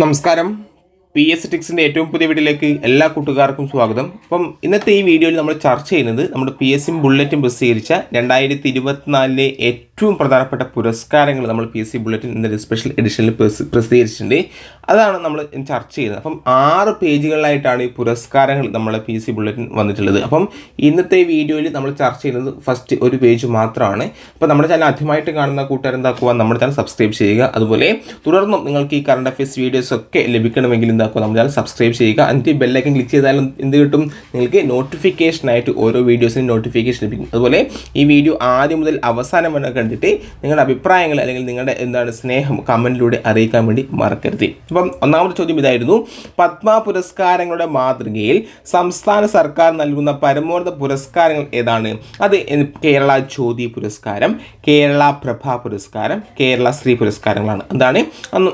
നമസ്കാരം. P S ടിക്സിന്റെ ഏറ്റവും പുതിയ വീഡിയോയിലേക്ക് എല്ലാ കൂട്ടുകാർക്കും സ്വാഗതം. അപ്പം ഇന്നത്തെ ഈ വീഡിയോയിൽ നമ്മൾ ചർച്ച ചെയ്യുന്നത് നമ്മുടെ പി എസ് സി ബുള്ളറ്റും പ്രസിദ്ധീകരിച്ച രണ്ടായിരത്തി ഇരുപത്തിനാലിലെ ഏറ്റവും പ്രധാനപ്പെട്ട പുരസ്കാരങ്ങൾ നമ്മൾ പി സി ബുള്ളറ്റിൻ എന്നൊരു സ്പെഷ്യൽ എഡിഷനിൽ പ്രസി- പ്രസിദ്ധീകരിച്ചിട്ടുണ്ട്. അതാണ് നമ്മൾ ചർച്ച ചെയ്യുന്നത്. അപ്പം ആറ് പേജുകളിലായിട്ടാണ് ഈ പുരസ്കാരങ്ങൾ നമ്മളെ പി സി ബുള്ളറ്റിൻ വന്നിട്ടുള്ളത്. അപ്പം ഇന്നത്തെ വീഡിയോയിൽ നമ്മൾ ചർച്ച ചെയ്യുന്നത് ഫസ്റ്റ് ഒരു പേജ് മാത്രമാണ്. അപ്പോൾ നമ്മുടെ ചാനൽ ആദ്യമായിട്ട് കാണുന്ന കൂട്ടുകാരെന്താക്കുക നമ്മുടെ ചാനൽ സബ്സ്ക്രൈബ് ചെയ്യുക. അതുപോലെ തുടർന്നും നിങ്ങൾക്ക് ഈ കറണ്ട് അഫയേഴ്സ് വീഡിയോസ് ഒക്കെ ലഭിക്കണമെങ്കിൽ എന്താക്കുക നമ്മുടെ ചാനൽ സബ്സ്ക്രൈബ് ചെയ്യുക. എന്നിട്ട് ബെല്ലൈക്കൻ ക്ലിക്ക് ചെയ്താലും എന്ത് കിട്ടും? നിങ്ങൾക്ക് നോട്ടിഫിക്കേഷനായിട്ട് ഓരോ വീഡിയോസിനും നോട്ടിഫിക്കേഷൻ ലഭിക്കും. അതുപോലെ ഈ വീഡിയോ ആദ്യം മുതൽ അവസാനം വരെ കണ്ടിട്ട് നിങ്ങളുടെ അഭിപ്രായങ്ങൾ അല്ലെങ്കിൽ നിങ്ങളുടെ എന്താണ് സ്നേഹം കമന്റിലൂടെ അറിയിക്കാൻ വേണ്ടി മറക്കരുത്. അപ്പം ഒന്നാമത്തെ ചോദ്യം ഇതായിരുന്നു. പത്മ പുരസ്കാരങ്ങളുടെ മാതൃകയിൽ സംസ്ഥാന സർക്കാർ നൽകുന്ന പരമോന്നത പുരസ്കാരങ്ങൾ ഏതാണ്? അത് കേരള ജ്യോതി പുരസ്കാരം കേരള പ്രഭ പുരസ്കാരം കേരള ശ്രീ പുരസ്കാരങ്ങളാണ്. എന്താണ് അന്ന്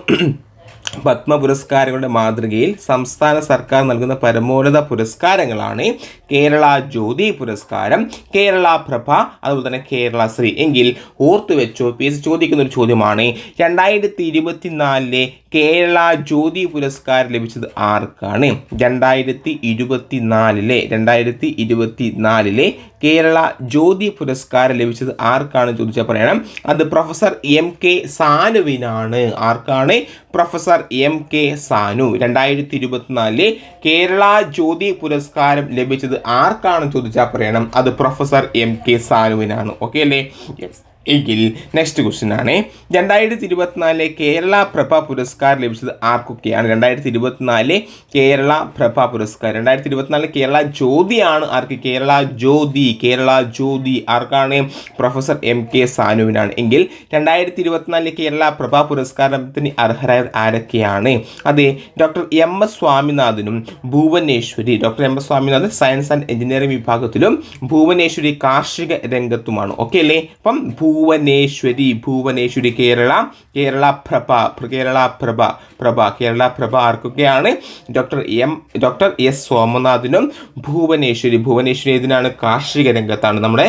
പത്മ പുരസ്കാരങ്ങളുടെ മാതൃകയിൽ സംസ്ഥാന സർക്കാർ നൽകുന്ന പരമോന്നത പുരസ്കാരങ്ങളാണ് കേരള ജ്യോതി പുരസ്കാരം കേരള പ്രഭ അതുപോലെ തന്നെ കേരള ശ്രീ. എങ്കിൽ ഓർത്തു വെച്ചോ പി. എസ്. ചോദിക്കുന്ന ഒരു ചോദ്യമാണ് രണ്ടായിരത്തി ഇരുപത്തിനാലിലെ കേരള ജ്യോതി പുരസ്കാരം ലഭിച്ചത് ആർക്കാണ്? രണ്ടായിരത്തി ഇരുപത്തി നാലിലെ രണ്ടായിരത്തി ഇരുപത്തി നാലിലെ കേരള ജ്യോതി പുരസ്കാരം ലഭിച്ചത് ആർക്കാണ് ചോദിച്ചാൽ പറയണം. അത് പ്രൊഫസർ എം കെ സാനുവിനാണ്. ആർക്കാണ്? Professor M K Sanu. രണ്ടായിരത്തി ഇരുപത്തിനാലിലെ കേരള ജ്യോതി പുരസ്കാരം ലഭിച്ചത് ആർക്കാണ് ചോദിച്ചാൽ പറയണം. അത് പ്രൊഫസർ എം കെ സാനുവിനാണ്. ഓക്കെ അല്ലേ? യെസ് എങ്കിൽ നെക്സ്റ്റ് ക്വസ്റ്റ്യൻ ആണ്. രണ്ടായിരത്തി ഇരുപത്തിനാലിലെ കേരള പ്രഭ പുരസ്കാരം ലഭിച്ചത് ആർക്കൊക്കെയാണ്? രണ്ടായിരത്തി ഇരുപത്തിനാലിലെ കേരള പ്രഭ പുരസ്കാരം. രണ്ടായിരത്തി ഇരുപത്തിനാലിലെ കേരള ജ്യോതിയാണ് ആർക്ക്? കേരള ജ്യോതി. കേരള ജ്യോതി ആർക്കാണ്? പ്രൊഫസർ എം കെ സാനുവിനാണ്. എങ്കിൽ രണ്ടായിരത്തി ഇരുപത്തിനാലിലെ കേരള പ്രഭ പുരസ്കാരത്തിന് അർഹരായ ആരൊക്കെയാണ്? അതെ doctor M S സ്വാമിനാഥനും Bhuvaneswari. Doctor M S Swaminathan science and engineering വിഭാഗത്തിലും ഭുവനേശ്വരി കാർഷിക രംഗത്തുമാണ്. ഓക്കെ അല്ലേ? അപ്പം ഭുവനേശ്വരി ഭുവനേശ്വരി കേരള കേരള പ്രഭ കേരള പ്രഭ പ്രഭ കേരള പ്രഭ ആർക്കൊക്കെയാണ്? ഡോക്ടർ എം ഡോക്ടർ എസ് സോമനാഥിനും ഭുവനേശ്വരി ഭുവനേശ്വരി ഇതിനാണ് കാർഷിക രംഗത്താണ്. നമ്മുടെ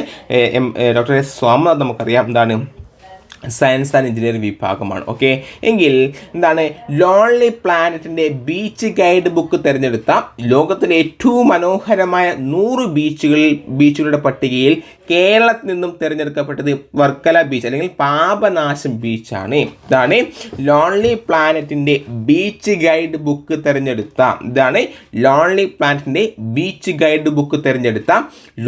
എം ഡോക്ടർ എസ് സോമനാഥ് നമുക്കറിയാം. എന്താണ്? സയൻസ് ആൻഡ് എഞ്ചിനീയറിംഗ് വിഭാഗമാണ്. ഓക്കെ? എങ്കിൽ എന്താണ്? ലോൺലി പ്ലാനറ്റിന്റെ ബീച്ച് ഗൈഡ് ബുക്ക് തിരഞ്ഞെടുത്ത ലോകത്തിലെ ഏറ്റവും മനോഹരമായ നൂറ് ബീച്ചുകളിൽ ബീച്ചുകളുടെ പട്ടികയിൽ കേരളത്തിൽ നിന്നും തിരഞ്ഞെടുക്കപ്പെട്ടത് വർക്കല ബീച്ച് അല്ലെങ്കിൽ പാപനാശം ബീച്ചാണ് ഇതാണ് ലോൺലി പ്ലാനറ്റിന്റെ ബീച്ച് ഗൈഡ് ബുക്ക് തിരഞ്ഞെടുത്ത ഇതാണ് ലോൺലി പ്ലാനറ്റിന്റെ ബീച്ച് ഗൈഡ് ബുക്ക് തിരഞ്ഞെടുത്ത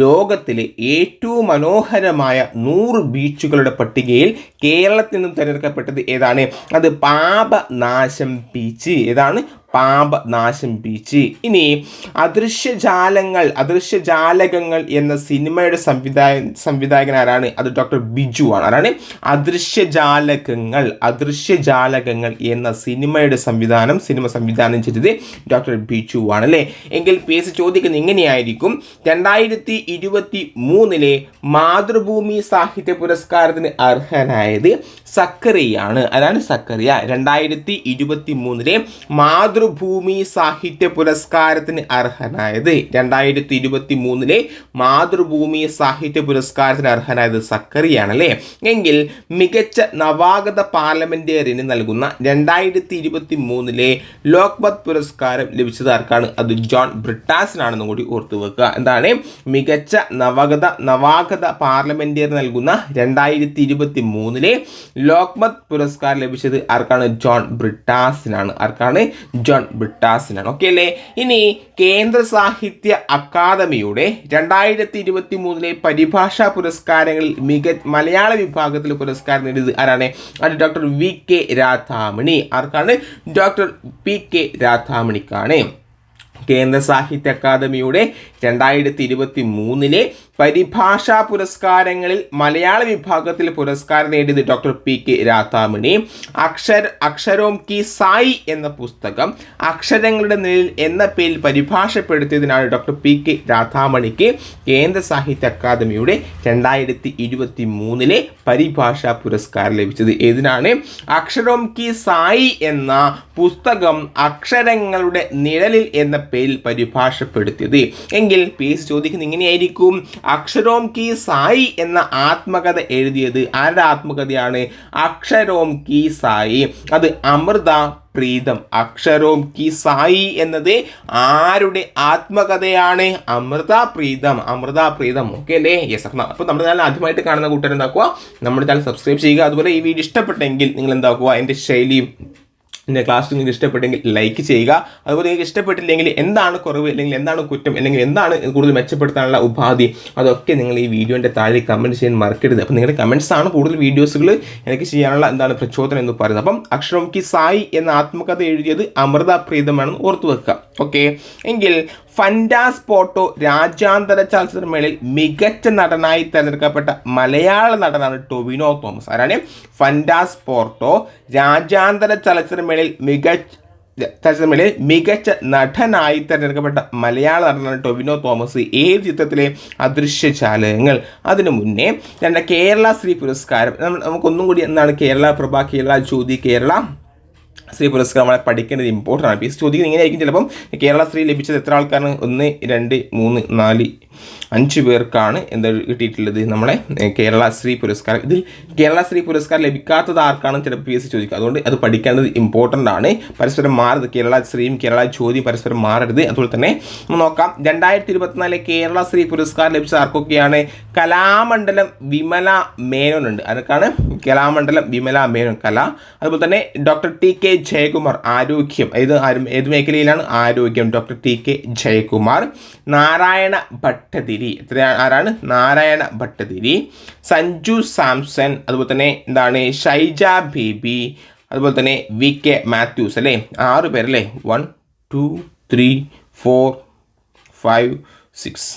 ലോകത്തിലെ ഏറ്റവും മനോഹരമായ നൂറ് ബീച്ചുകളുടെ പട്ടികയിൽ കേരളത്തിൽ നിന്നും തിരഞ്ഞെടുക്കപ്പെട്ടത് ഏതാണ്? അത് പാപനാശം ബീച്ച് ഏതാണ്? പാപനാശം ബീച്ച് ഇനി അദൃശ്യജാലങ്ങൾ അദൃശ്യജാലകങ്ങൾ എന്ന സിനിമയുടെ സംവിധായ സംവിധായകൻ ആരാണ് അത് ഡോക്ടർ ബിജു ആണ്. ആരാണ്? അദൃശ്യജാലകങ്ങൾ അദൃശ്യജാലകങ്ങൾ എന്ന സിനിമയുടെ സംവിധാനം സിനിമ സംവിധാനം ചെയ്തത് ഡോക്ടർ ബിജു ആണ് അല്ലേ? എങ്കിൽ പി എസ് ചോദിക്കുന്നത് ഇങ്ങനെയായിരിക്കും. രണ്ടായിരത്തി ഇരുപത്തി മൂന്നിലെ മാതൃഭൂമി സാഹിത്യ പുരസ്കാരത്തിന് അർഹനായത് സക്കറിയാണ്. അതാണ് സക്കറിയ. രണ്ടായിരത്തി ഇരുപത്തി മൂന്നിലെ മാതൃഭൂമി സാഹിത്യ പുരസ്കാരത്തിന് അർഹനായത്. രണ്ടായിരത്തി ഇരുപത്തി മൂന്നിലെ മാതൃഭൂമി സാഹിത്യ പുരസ്കാരത്തിന് അർഹനായത് സക്കറിയാണ് അല്ലേ എങ്കിൽ മികച്ച നവാഗത പാർലമെന്റേറിയന് നൽകുന്ന രണ്ടായിരത്തി ഇരുപത്തി മൂന്നിലെ ലോക്മത് പുരസ്കാരം ലഭിച്ചത് ആർക്കാണ്? അത് ജോൺ ബ്രിട്ടാസിനാണെന്നും കൂടി ഓർത്തു വെക്കുക. എന്താണ്? മികച്ച നവഗത നവാഗത പാർലമെന്റേറിയൻ നൽകുന്ന രണ്ടായിരത്തി ഇരുപത്തി മൂന്നിലെ ലോക്മത് പുരസ്കാരം ലഭിച്ചത് ആർക്കാണ്? ജോൺ ബ്രിട്ടാസിനാണ്. ആർക്കാണ്? ജോൺ ബ്രിട്ടാസിനാണ് ഓക്കെ അല്ലേ? ഇനി കേന്ദ്ര സാഹിത്യ അക്കാദമിയുടെ രണ്ടായിരത്തി ഇരുപത്തി മൂന്നിലെ പരിഭാഷാ പുരസ്കാരങ്ങളിൽ മിക മലയാള വിഭാഗത്തിൽ പുരസ്കാരം നേടിയത് ആരാണ്? അത് ഡോക്ടർ വി കെ രാധാമണി. ആർക്കാണ്? ഡോക്ടർ പി കെ രാധാമണിക്കാണ്. കേന്ദ്ര സാഹിത്യ അക്കാദമിയുടെ രണ്ടായിരത്തി ഇരുപത്തി മൂന്നിലെ പരിഭാഷാ പുരസ്കാരങ്ങളിൽ മലയാള വിഭാഗത്തിൽ പുരസ്കാരം നേടിയത് ഡോക്ടർ പി കെ രാധാമണി. അക്ഷര അക്ഷരോം കി സായി എന്ന പുസ്തകം അക്ഷരങ്ങളുടെ നിഴൽ എന്ന പേരിൽ പരിഭാഷപ്പെടുത്തിയതിനാണ് ഡോക്ടർ പി കെ രാധാമണിക്ക് കേന്ദ്ര സാഹിത്യ അക്കാദമിയുടെ രണ്ടായിരത്തി ഇരുപത്തി മൂന്നിലെ പരിഭാഷാ പുരസ്കാരം ലഭിച്ചത്. ഏതിനാണ്? അക്ഷരോം കി സായി എന്ന പുസ്തകം അക്ഷരങ്ങളുടെ നിഴലിൽ എന്ന പേരിൽ പരിഭാഷപ്പെടുത്തിയത്. എങ്കിൽ എങ്കിൽ പി എസ് ചോദിക്കുന്നത് ഇങ്ങനെയായിരിക്കും. അക്ഷരോം കി സായി എന്ന ആത്മകഥ എഴുതിയത് ആരുടെ ആത്മകഥയാണ്? അക്ഷരോം കി സായി. അത് അമൃത പ്രീതം. അക്ഷരോം കി സായി എന്നത് ആരുടെ ആത്മകഥയാണ്? അമൃത പ്രീതം. അമൃത പ്രീതം. ഓക്കെ അല്ലേ? യെസ് അപ്പം അപ്പോൾ നമ്മുടെ ചാനൽ ആദ്യമായിട്ട് കാണുന്ന കൂട്ടുകാർ എന്താക്കുക? നമ്മുടെ ചാനൽ സബ്സ്ക്രൈബ് ചെയ്യുക. അതുപോലെ ഈ വീഡിയോ ഇഷ്ടപ്പെട്ടെങ്കിൽ നിങ്ങൾ എന്താക്കുക? എന്റെ ശൈലിയും എന്റെ ക്ലാസ് നിങ്ങൾക്ക് ഇഷ്ടപ്പെട്ടെങ്കിൽ ലൈക്ക് ചെയ്യുക. അതുപോലെ നിങ്ങൾക്ക് ഇഷ്ടപ്പെട്ടില്ലെങ്കിൽ എന്താണ് കുറവ് അല്ലെങ്കിൽ എന്താണ് കുറ്റം അല്ലെങ്കിൽ എന്താണ് കൂടുതൽ മെച്ചപ്പെടുത്താനുള്ള ഉപാധി അതൊക്കെ നിങ്ങൾ ഈ വീഡിയോന്റെ താഴെ കമന്റ് ചെയ്യാൻ മറക്കരുത് അപ്പോൾ നിങ്ങളുടെ കമന്റ്സ് ആണ് കൂടുതൽ വീഡിയോസുകൾ എനിക്ക് ചെയ്യാനുള്ള എന്താണ് പ്രചോദനം എന്ന് പറയുന്നത്. അപ്പം അക്ഷരം കി സായി എന്ന ആത്മകഥ എഴുതിയത് അമൃത പ്രീതമാണെന്ന് ഓർത്തു വെക്കുക ഓക്കെ എങ്കിൽ ഫൻഡാസ് പോട്ടോ രാജ്യാന്തര ചലച്ചിത്രമേളയിൽ മികച്ച നടനായി തിരഞ്ഞെടുക്കപ്പെട്ട മലയാള നടനാണ് ടൊവിനോ തോമസ്. ആരാണ്? ഫൻഡാസ് പോർട്ടോ രാജ്യാന്തര ചലച്ചിത്രമേളയിൽ മികച്ച ചലച്ചിത്രമേളയിൽ മികച്ച നടനായി തിരഞ്ഞെടുക്കപ്പെട്ട മലയാള നടനാണ് ടൊവിനോ തോമസ്. ഏത് ചിത്രത്തിലെ അദൃശ്യചാലകങ്ങൾ അതിനു മുന്നേ രണ്ട് കേരള ശ്രീ പുരസ്കാരം. നമുക്കൊന്നും കൂടി എന്താണ് കേരള പ്രഭ കേരള ജ്യോതി കേരള. ശ്രീ പുരസ്കാരം വളരെ പഠിക്കേണ്ടത് ഇമ്പോർട്ടന്റ് ആണ്. ഈ ചോദിക്കുന്നത് ഇങ്ങനെയായിരിക്കും. ചിലപ്പം കേരള സ്ത്രീ ലഭിച്ചത് എത്ര ആൾക്കാരാണ്? ഒന്ന് രണ്ട് മൂന്ന് നാല് അഞ്ച് പേർക്കാണ് എന്താ കിട്ടിയിട്ടുള്ളത് നമ്മളെ കേരള ശ്രീ പുരസ്കാരം. ഇതിൽ കേരള ശ്രീ പുരസ്കാരം ലഭിക്കാത്തത് ആർക്കാണ്? ചിലപ്പോൾ പി എസ് സി ചോദിക്കുക അതുകൊണ്ട് അത് പഠിക്കേണ്ടത് ഇമ്പോർട്ടന്റ് ആണ്. പരസ്പരം മാറരുത്. കേരള ശ്രീയും കേരള ചോദ്യം പരസ്പരം മാറരുത്. അതുപോലെ തന്നെ നോക്കാം. രണ്ടായിരത്തി ഇരുപത്തിനാലിലെ കേരള ശ്രീ പുരസ്കാരം ലഭിച്ച ആർക്കൊക്കെയാണ്? കലാമണ്ഡലം വിമല മേനോൻ ഉണ്ട് അതൊക്കെയാണ് കലാമണ്ഡലം വിമല മേനോൻ കല. അതുപോലെ തന്നെ ഡോക്ടർ ടി കെ ജയകുമാർ ആരോഗ്യം ആരും ഏത് മേഖലയിലാണ് ആരോഗ്യം? Doctor T K Jayakumar. Narayana Bhattathiri എത്ര ആരാണ്? നാരായണ ഭട്ടതിരി. സഞ്ജു സാംസൺ അതുപോലെ തന്നെ എന്താണ്? ഷൈജ ബേബി അതുപോലെ തന്നെ വി കെ മാത്യൂസ് അല്ലേ? ആറ് പേരല്ലേ? One two three four five six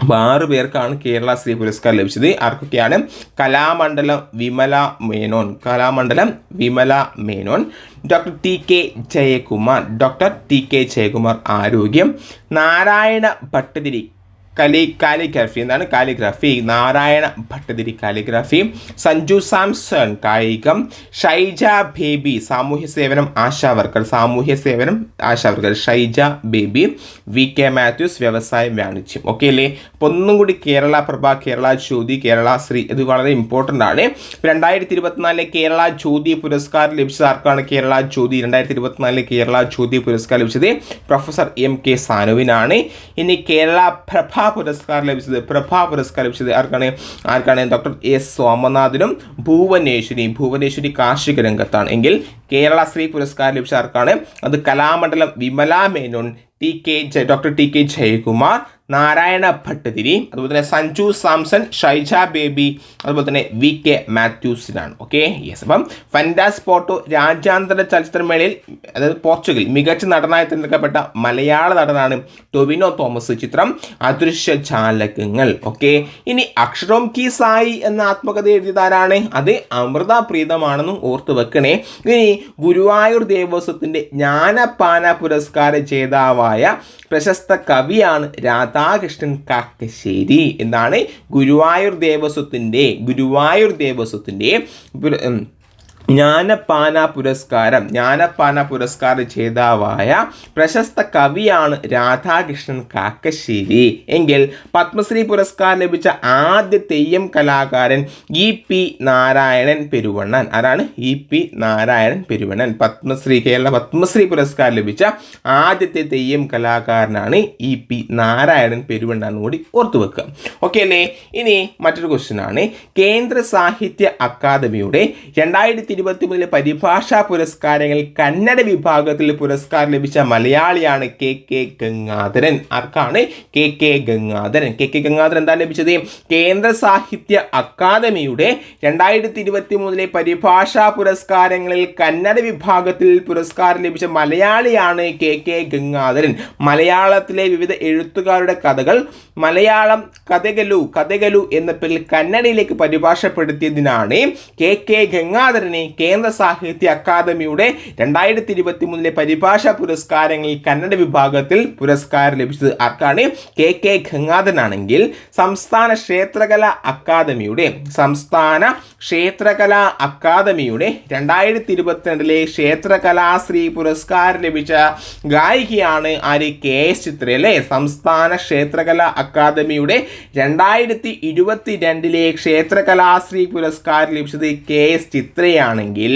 അപ്പോൾ ആറ് പേർക്കാണ് കേരള ശ്രീ പുരസ്കാരം ലഭിച്ചത്. ആർക്കൊക്കെയാണ്? Kalamandalam Vimala Menon. Kalamandalam Vimala Menon. Doctor T K Jayakumar. Doctor T K Jayakumar ആരോഗ്യം. നാരായണ ഭട്ടതിരി കലി കാലിഗ്രാഫി. എന്താണ് കാലിഗ്രാഫി? നാരായണ ഭട്ടതിരി കാലിഗ്രാഫി. സഞ്ജു സാംസൺ കായികം. ഷൈജ ബേബി സാമൂഹ്യ സേവനം ആശാവർക്കർ. സാമൂഹ്യ സേവനം ASHA worker. Shaija Baby V K Mathews വ്യവസായം വാണിജ്യം. ഓക്കെ അല്ലേ? അപ്പോൾ ഒന്നും കൂടി കേരള പ്രഭ കേരള ജ്യോതി കേരള ശ്രീ ഇത് വളരെ ഇമ്പോർട്ടന്റ് ആണ്. രണ്ടായിരത്തി ഇരുപത്തിനാലിലെ കേരള ജ്യോതി പുരസ്കാരം ലഭിച്ചത് ആർക്കാണ് കേരള ജ്യോതി? രണ്ടായിരത്തി ഇരുപത്തിനാലിലെ കേരള ജ്യോതി പുരസ്കാരം ലഭിച്ചത് പ്രൊഫസർ എം കെ സാനുവിനാണ്. ഇനി കേരള പ്രഭ പുരസ്കാരം ലഭിച്ചത് പ്രഭ പുരസ്കാരം ലഭിച്ചത് ആർക്കാണ്? ആർക്കാണ്? ഡോക്ടർ എസ് സോമനാഥിനും ഭുവനേശ്വരി ഭുവനേശ്വരി കാർഷിക രംഗത്താണ്. എങ്കിൽ കേരള ശ്രീ പുരസ്കാരം ലഭിച്ച ആർക്കാണ്? അത് Kalamandalam Vimala Menon T K Jaya doctor T K Jayakumar Narayana Bhattathiri അതുപോലെ തന്നെ സഞ്ജു സാംസൺ ഷൈജ ബേബി അതുപോലെ തന്നെ വി കെ മാത്യൂസിനാണ്. ഓക്കെ യെസ് അപ്പം ഫൻഡാസ് പോട്ടോ രാജ്യാന്തര ചലച്ചിത്രമേളയിൽ അതായത് പോർച്ചുഗൽ മികച്ച നടനായി തിരഞ്ഞെടുക്കപ്പെട്ട മലയാള നടനാണ് ടൊവിനോ തോമസ് ചിത്രം അദൃശ്യ ചാലകങ്ങൾ. ഓക്കെ ഇനി അക്ഷരം കി സായി എന്ന ആത്മകഥ എഴുതിയതാരാണ്? അത് അമൃത പ്രീതമാണെന്നും ഓർത്ത് വെക്കണേ. ഇനി ഗുരുവായൂർ ദേവസ്വത്തിന്റെ ജ്ഞാനപാന പുരസ്കാര ജേതാവായ പ്രശസ്ത കവിയാണ് രാധാകൃഷ്ണൻ കാക്കശ്ശേരി എന്നാണ് ഗുരുവായൂർ ദേവസ്വത്തിന്റെ ഗുരുവായൂർ ദേവസ്വത്തിന്റെ ജ്ഞാനപാന പുരസ്കാരം. ജ്ഞാനപാന പുരസ്കാര ജേതാവായ പ്രശസ്ത കവിയാണ് രാധാകൃഷ്ണൻ കാക്കശ്ശേരി. എങ്കിൽ പത്മശ്രീ പുരസ്കാരം ലഭിച്ച ആദ്യ തെയ്യം കലാകാരൻ ഇ പി നാരായണൻ പെരുവണ്ണൻ. ആരാണ്? E P Narayanan Peruvannan. Padmashri Kerala Padmashri പുരസ്കാരം ലഭിച്ച ആദ്യത്തെ തെയ്യം കലാകാരനാണ് ഇ പി നാരായണൻ പെരുവണ്ണൻ കൂടി ഓർത്തു വെക്കുക. ഓക്കെ അല്ലേ? ഇനി മറ്റൊരു ക്വസ്റ്റ്യൻ ആണ്. കേന്ദ്ര സാഹിത്യ അക്കാദമിയുടെ രണ്ടായിരത്തി ഇരുപത്തി മൂന്നിലെ പരിഭാഷാ പുരസ്കാരങ്ങളിൽ കന്നഡ വിഭാഗത്തിൽ പുരസ്കാരം ലഭിച്ച മലയാളിയാണ് കെ കെ ഗംഗാധരൻ. ആർക്കാണ്? K K Gangadharan. K K Gangadharan എന്താ ലഭിച്ചത്? കേന്ദ്ര സാഹിത്യ അക്കാദമിയുടെ രണ്ടായിരത്തി ഇരുപത്തി മൂന്നിലെ പരിഭാഷാ പുരസ്കാരങ്ങളിൽ കന്നഡ വിഭാഗത്തിൽ പുരസ്കാരം ലഭിച്ച മലയാളിയാണ് കെ കെ ഗംഗാധരൻ. മലയാളത്തിലെ വിവിധ എഴുത്തുകാരുടെ കഥകൾ മലയാളം കഥകലു കഥകലു എന്ന പേരിൽ കന്നഡയിലേക്ക് പരിഭാഷപ്പെടുത്തിയതിനാണ് കെ കെ ഗംഗാധരനെ പുരസ്കാരത്തിന് കേന്ദ്ര സാഹിത്യ അക്കാദമിയുടെ രണ്ടായിരത്തി ഇരുപത്തി മൂന്നിലെ പരിഭാഷ പുരസ്കാരങ്ങളിൽ കന്നഡ വിഭാഗത്തിൽ പുരസ്കാരം ലഭിച്ചത് ആർക്കാണ്? കെ കെ ഗംഗാധരനാണെങ്കിൽ സംസ്ഥാന ക്ഷേത്രകല അക്കാദമിയുടെ സംസ്ഥാന ക്ഷേത്രകല അക്കാദമിയുടെ രണ്ടായിരത്തി ഇരുപത്തിരണ്ടിലെ ക്ഷേത്രകലാശ്രീ പുരസ്കാരം ലഭിച്ച ഗായികയാണ് ആര്? കെ എസ് ചിത്ര അല്ലേ? സംസ്ഥാന ക്ഷേത്രകല അക്കാദമിയുടെ രണ്ടായിരത്തി ഇരുപത്തി രണ്ടിലെ ക്ഷേത്രകലാശ്രീ പുരസ്കാരം ലഭിച്ചത് കെ എസ് ചിത്രയാണെങ്കിൽ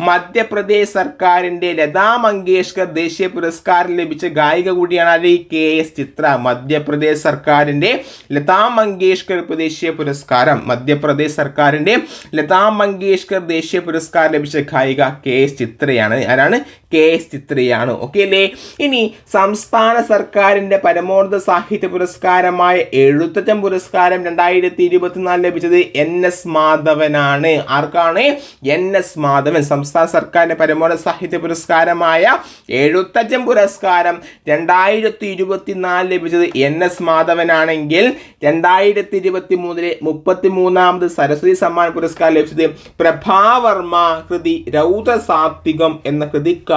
മധ്യപ്രദേശ് സർക്കാരിന്റെ ലതാ മങ്കേഷ്കർ ദേശീയ പുരസ്കാരം ലഭിച്ച ഗായിക കൂടിയാണ് ഈ കെ എസ് ചിത്ര. മധ്യപ്രദേശ് സർക്കാരിന്റെ ലതാ മങ്കേഷ്കർ ദേശീയ പുരസ്കാരം. മധ്യപ്രദേശ് സർക്കാരിന്റെ ലതാ മങ്കേഷ്കർ ദേശീയ പുരസ്കാരം ലഭിച്ച ഗായിക കെ എസ് ചിത്രയാണ്. ആരാണ്? K S ചിത്രയാണ്. ഓക്കെ അല്ലേ? ഇനി സംസ്ഥാന സർക്കാരിന്റെ പരമോന്നത സാഹിത്യ പുരസ്കാരമായ എഴുത്തച്ഛൻ പുരസ്കാരം രണ്ടായിരത്തി ഇരുപത്തിനാല് ലഭിച്ചത് എൻ എസ് മാധവനാണ്. ആർക്കാണ്? N S Madhavan. സംസ്ഥാന സർക്കാരിന്റെ പരമോന്നത സാഹിത്യ പുരസ്കാരമായ എഴുത്തച്ഛൻ പുരസ്കാരം രണ്ടായിരത്തി ഇരുപത്തിനാല് ലഭിച്ചത് എൻ എസ് മാധവനാണെങ്കിൽ രണ്ടായിരത്തി ഇരുപത്തി മൂന്നിലെ മുപ്പത്തി മൂന്നാമത് സരസ്വതി സമ്മാൻ പുരസ്കാരം ലഭിച്ചത് പ്രഭാവർമ്മ കൃതി രൗദ്രസാത്വികം എന്ന കൃതിക്കാണ്.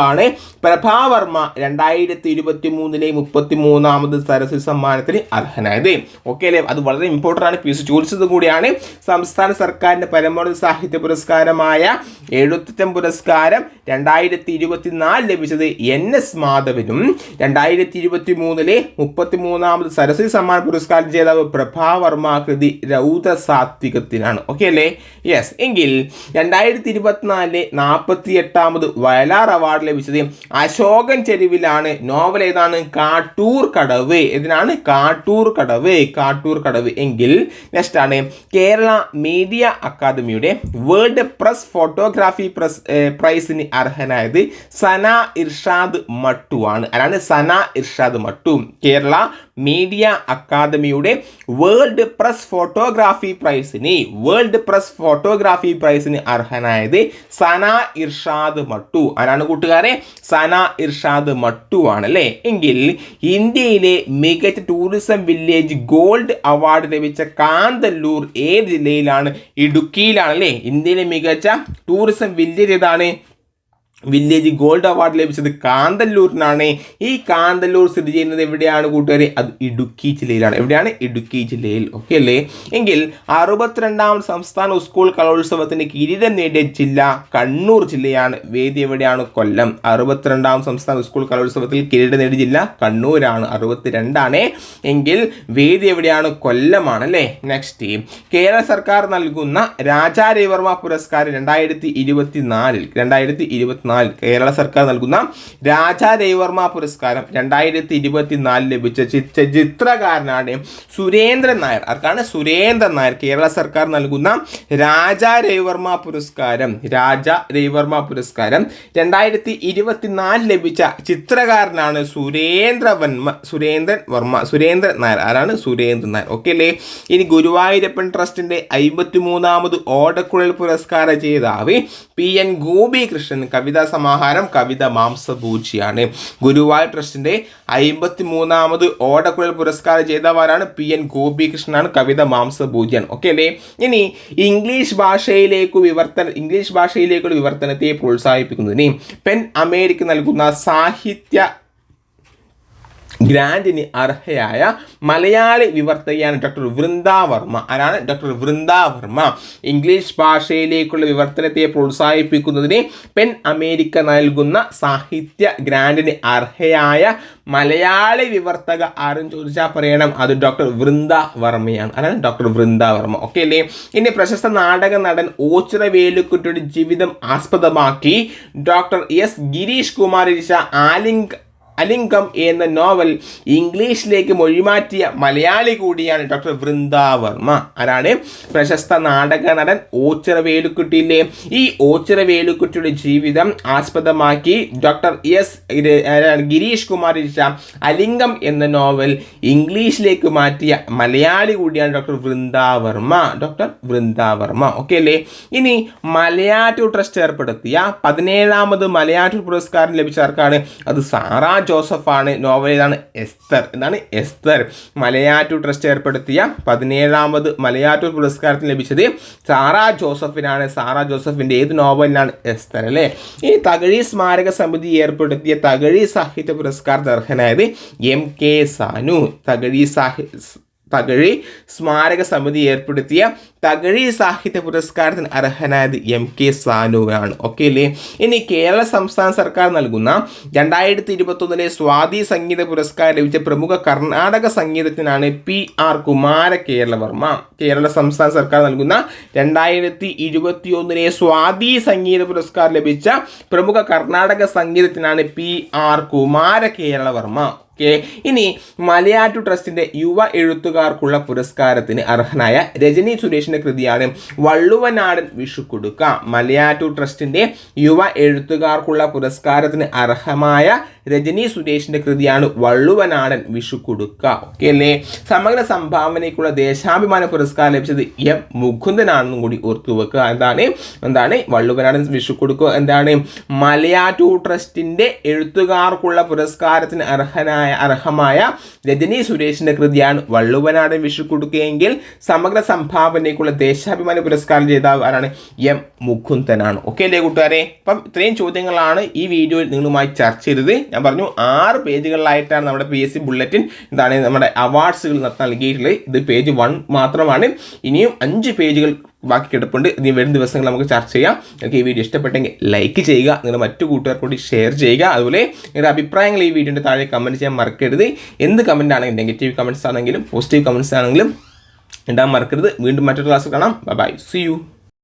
പ്രഭാവർമ്മ രണ്ടായിരത്തി ഇരുപത്തി മൂന്നിലെ മുപ്പത്തി മൂന്നാമത് സരസ്വതി സമ്മാനത്തിന് അർഹനായത്. ഓക്കെ അല്ലേ? അത് വളരെ ഇമ്പോർട്ടന്റ് ആണ്. പി. എസ് ചോദിച്ചത് കൂടിയാണ്. സംസ്ഥാന സർക്കാരിന്റെ പരമോന്നത സാഹിത്യ പുരസ്കാരമായ എഴുത്തച്ഛൻ പുരസ്കാരം രണ്ടായിരത്തി ഇരുപത്തിനാല് ലഭിച്ചത് എൻ. എസ്. മാധവനും. രണ്ടായിരത്തി ഇരുപത്തി മൂന്നിലെ മുപ്പത്തി മൂന്നാമത് സരസ്വതി സമ്മാൻ പുരസ്കാരം ജേതാവ് പ്രഭാവർമ്മ കൃതി രൗദ്ര ഓക്കെ അല്ലേ? യെസ് എങ്കിൽ രണ്ടായിരത്തി ഇരുപത്തിനാലിലെ നാൽപ്പത്തി എട്ടാമത് വയലാർ അവാർഡ് ലഭിച്ചത് അശോകൻ ചെരുവിലാണ് നോവൽ ഏതാണ്? കാട്ടൂർ കടവ്. ഇതിനാണ് കാട്ടൂർ കടവ്. കാട്ടൂർ കടവ് എങ്കിൽ നെക്സ്റ്റ് ആണ്. കേരള മീഡിയ അക്കാദമിയുടെ വേൾഡ് പ്രസ് ഫോട്ടോഗ്രാഫി പ്രസ് പ്രൈസിന് അർഹനായത് സന ഇർഷാദ് മട്ടു ആണ്. അതാണ് സന ഇർഷാദ് മട്ടു. കേരള മീഡിയ അക്കാദമിയുടെ വേൾഡ് പ്രസ് ഫോട്ടോഗ്രാഫി പ്രൈസിന് വേൾഡ് പ്രസ് ഫോട്ടോഗ്രാഫി പ്രൈസിന് അർഹനായത് സന ഇർഷാദ് മട്ടു. ആരാണ് കൂട്ടുകാരെ? സന ഇർഷാദ് മട്ടു ആണല്ലേ? എങ്കിൽ ഇന്ത്യയിലെ മികച്ച ടൂറിസം വില്ലേജ് ഗോൾഡ് അവാർഡ് ലഭിച്ച കാന്തല്ലൂർ ഏത് ജില്ലയിലാണ്? ഇടുക്കിയിലാണല്ലേ? ഇന്ത്യയിലെ മികച്ച ടൂറിസം വില്ലേജ് ഏതാണ്? വില്ലേജ് ഗോൾഡ് അവാർഡ് ലഭിച്ചത് കാന്തല്ലൂരിനാണ്. ഈ കാന്തല്ലൂർ സ്ഥിതി ചെയ്യുന്നത് എവിടെയാണ് കൂട്ടുകാരെ? അത് ഇടുക്കി ജില്ലയിലാണ്. എവിടെയാണ്? ഇടുക്കി ജില്ലയിൽ. ഓക്കെ അല്ലേ? എങ്കിൽ അറുപത്തിരണ്ടാം സംസ്ഥാന സ്കൂൾ കലോത്സവത്തിന് കിരീടം നേടിയ ജില്ല കണ്ണൂർ ജില്ലയാണ്. വേദി എവിടെയാണ്? കൊല്ലം. അറുപത്തിരണ്ടാം സംസ്ഥാന സ്കൂൾ കലോത്സവത്തിൽ കിരീടം നേടിയ ജില്ല കണ്ണൂരാണ്. അറുപത്തിരണ്ടാണ്. എങ്കിൽ വേദി എവിടെയാണ്? കൊല്ലമാണ് അല്ലേ? നെക്സ്റ്റ് കേരള സർക്കാർ നൽകുന്ന രാജാ രവിവർമ്മ പുരസ്കാരം രണ്ടായിരത്തി ഇരുപത്തി നാലിൽ രണ്ടായിരത്തി ഇരുപത്തിനാലിൽ കേരള സർക്കാർ നൽകുന്ന രാജാ രവിവർമ്മ പുരസ്കാരം രണ്ടായിരത്തി ഇരുപത്തിനാലിൽ ലഭിച്ച ചിത്ര ചിത്രകാരനാണ് സുരേന്ദ്രൻ നായർ. ആർക്കാണ്? സുരേന്ദ്രൻ നായർ. കേരള സർക്കാർ നൽകുന്ന രാജാ രവിവർമ്മ പുരസ്കാരം. രാജ രവിവർമ്മ പുരസ്കാരം രണ്ടായിരത്തി ഇരുപത്തിനാലിൽ ലഭിച്ച ചിത്രകാരനാണ് സുരേന്ദ്രവർമ്മ സുരേന്ദ്രൻ വർമ്മ സുരേന്ദ്രൻ നായർ. ആരാണ്? സുരേന്ദ്രൻ നായർ. ഓക്കെ അല്ലേ? ഇനി ഗുരുവായൂരപ്പൻ ട്രസ്റ്റിന്റെ അമ്പത്തി മൂന്നാമത് ഓടക്കുഴൽ പുരസ്കാര ജേതാവ് പി എൻ ഗോപികൃഷ്ണൻ കവിതാ സമാഹാരം കവിത മാംസപൂച്ചിയാണ് ഗുരുവായൂർ ട്രസ്റ്റിന്റെ അമ്പത്തി മൂന്നാമത് ഓടക്കുഴൽ പുരസ്കാരം ജേതാവാരാണ് പി എൻ ഗോപികൃഷ്ണനാണ്. കവിത മാംസപൂജ്യൻ ഓക്കെ അല്ലേ? ഇനി ഇംഗ്ലീഷ് ഭാഷയിലേക്ക് വിവർത്തന ഇംഗ്ലീഷ് ഭാഷയിലേക്കുള്ള വിവർത്തനത്തെ പ്രോത്സാഹിപ്പിക്കുന്നതിന് പെൻ അമേരിക്ക നൽകുന്ന സാഹിത്യ ഗ്രാൻഡിന് അർഹയായ മലയാളി വിവർത്തകയാണ് ഡോക്ടർ വൃന്ദാവർമ്മ. ആരാണ്? ഡോക്ടർ വൃന്ദാവർമ്മ. ഇംഗ്ലീഷ് ഭാഷയിലേക്കുള്ള വിവർത്തനത്തെ പ്രോത്സാഹിപ്പിക്കുന്നതിന് പെൻ അമേരിക്ക നൽകുന്ന സാഹിത്യ ഗ്രാൻഡിന് അർഹയായ മലയാളി വിവർത്തക ആരും ചോദിച്ചാൽ പറയണം. അത് ഡോക്ടർ വൃന്ദാവർമ്മയാണ്. അതാണ് ഡോക്ടർ വൃന്ദാവർമ്മ. ഓക്കെ അല്ലേ? ഇനി പ്രശസ്ത നാടക നടൻ ഓച്ചിറ വേലുക്കുട്ടിയുടെ ജീവിതം ആസ്പദമാക്കി ഡോക്ടർ എസ് ഗിരീഷ് കുമാർ രചിച്ച ആലിംഗ് അലിംഗം എന്ന നോവൽ ഇംഗ്ലീഷിലേക്ക് മൊഴിമാറ്റിയ മലയാളി കൂടിയാണ് ഡോക്ടർ വൃന്ദാവർമ്മ. ആരാണ്? പ്രശസ്ത നാടക നടൻ ഓച്ചിറ വേലുക്കുട്ടിയിലെ ഈ ഓച്ചിറ വേലുക്കുട്ടിയുടെ ജീവിതം ആസ്പദമാക്കി ഡോക്ടർ എസ് ഗിരീഷ് കുമാർ രചിച്ച അലിംഗം എന്ന നോവൽ ഇംഗ്ലീഷിലേക്ക് മാറ്റിയ മലയാളി കൂടിയാണ് doctor Vrindavarma. Doctor Vrindavarma. Okay അല്ലേ? ഇനി മലയാറ്റൂർ ട്രസ്റ്റ് ഏർപ്പെടുത്തിയ പതിനേഴാമത് മലയാറ്റൂർ പുരസ്കാരം ലഭിച്ച ആർക്കാണ്? അത് സാറാ ജോസഫാണ്. നോവൽ ഇതാണ് എസ്തർ. എന്നാണ് എസ്തർ. മലയാറ്റൂർ ട്രസ്റ്റ് ഏർപ്പെടുത്തിയ പതിനേഴാമത് മലയാറ്റൂർ പുരസ്കാരത്തിന് ലഭിച്ചത് സാറാ ജോസഫിനാണ്. സാറാ ജോസഫിന്റെ ഏത് നോവലിനാണ് എസ്തർ അല്ലേ? ഈ തകഴി സ്മാരക സമിതി ഏർപ്പെടുത്തിയ തകഴി സാഹിത്യ പുരസ്കാരത്തിന് അർഹനായത് എം കെ സാനു. തകഴി സാഹി തകഴി സ്മാരക സമിതി ഏർപ്പെടുത്തിയ തകഴി സാഹിത്യ പുരസ്കാരത്തിന് അർഹനായത് എം കെ സാനുവാണ്. ഓക്കെ അല്ലേ ഇനി കേരള സംസ്ഥാന സർക്കാർ നൽകുന്ന രണ്ടായിരത്തി ഇരുപത്തൊന്നിലെ സ്വാതി സംഗീത പുരസ്കാരം ലഭിച്ച പ്രമുഖ കർണാടക സംഗീതജ്ഞനാണ് പി ആർ കുമാര കേരളവർമ്മ. കേരള സംസ്ഥാന സർക്കാർ നൽകുന്ന രണ്ടായിരത്തി ഇരുപത്തിയൊന്നിലെ സ്വാതി സംഗീത പുരസ്കാരം ലഭിച്ച പ്രമുഖ Karnataka സംഗീതജ്ഞനാണ് P R Kumara Keralavarma. Okay. ഇനി മലയാറ്റു ട്രസ്റ്റിന്റെ യുവ എഴുത്തുകാർക്കുള്ള പുരസ്കാരത്തിന് അർഹനായ രജനി സുരേഷിന്റെ കൃതിയാണ് വള്ളുവനാടൻ വിഷു വിഷുക്കുടുക്ക മലയാറ്റു ട്രസ്റ്റിന്റെ യുവ എഴുത്തുകാർക്കുള്ള പുരസ്കാരത്തിന് അർഹമായ രജനി സുരേഷിന്റെ കൃതിയാണ് വള്ളുവനാടൻ വിഷു വിഷുക്കുടുക്ക ഓക്കെ അല്ലേ? സമഗ്ര സംഭാവനയ്ക്കുള്ള ദേശാഭിമാന പുരസ്കാരം ലഭിച്ചത് എം മുകുന്ദനാണെന്നും കൂടി ഓർത്തു വെക്കുക. എന്താണ്? എന്താണ്? വള്ളുവനാടൻ വിഷു കൊടുക്കുക. എന്താണ്? മലയാറ്റു ട്രസ്റ്റിന്റെ എഴുത്തുകാർക്കുള്ള പുരസ്കാരത്തിന് അർഹനായ അർഹമായ രജനി സുരേഷിന്റെ കൃതിയാണ് വള്ളുവനാടൻ വിഷു കൊടുക്കുകയെങ്കിൽ സമഗ്ര സംഭാവനയ്ക്കുള്ള ദേശാഭിമാന പുരസ്കാരം ജേതാവ് ആരാണ്? എം മുകുന്ദനാണ്. ഓക്കെ അല്ലേ കൂട്ടുകാരെ? അപ്പം ഇത്രയും ചോദ്യങ്ങളാണ് ഈ വീഡിയോയിൽ നിങ്ങളുമായി ചർച്ച ചെയ്തത്. ഞാൻ പറഞ്ഞു ആറ് പേജുകളിലായിട്ടാണ് നമ്മുടെ പി എസ് സി ബുള്ളറ്റിൻ എന്താണ് നമ്മുടെ അവാർഡ്സുകൾ നൽകിയിട്ടുള്ളത്. ഇത് പേജ് വൺ മാത്രമാണ്. ഇനിയും അഞ്ച് പേജുകൾ ബാക്കി കിടപ്പുണ്ട്. ഇനി വരും ദിവസങ്ങൾ നമുക്ക് ചർച്ച ചെയ്യാം. നിങ്ങൾക്ക് ഈ വീഡിയോ ഇഷ്ടപ്പെട്ടെങ്കിൽ ലൈക്ക് ചെയ്യുക. നിങ്ങളുടെ മറ്റു കൂട്ടുകാർക്കൂടി ഷെയർ ചെയ്യുക. അതുപോലെ നിങ്ങളുടെ അഭിപ്രായങ്ങൾ ഈ വീഡിയോന്റെ താഴെ കമന്റ് ചെയ്യാൻ മറക്കരുത്. എന്ത് കമന്റ് ആണെങ്കിലും നെഗറ്റീവ് കമന്റ്സ് ആണെങ്കിലും പോസിറ്റീവ് കമന്റ്സ് ആണെങ്കിലും ഇടാൻ മറക്കരുത്. വീണ്ടും മറ്റൊരു ക്ലാസ് കാണാം. By C U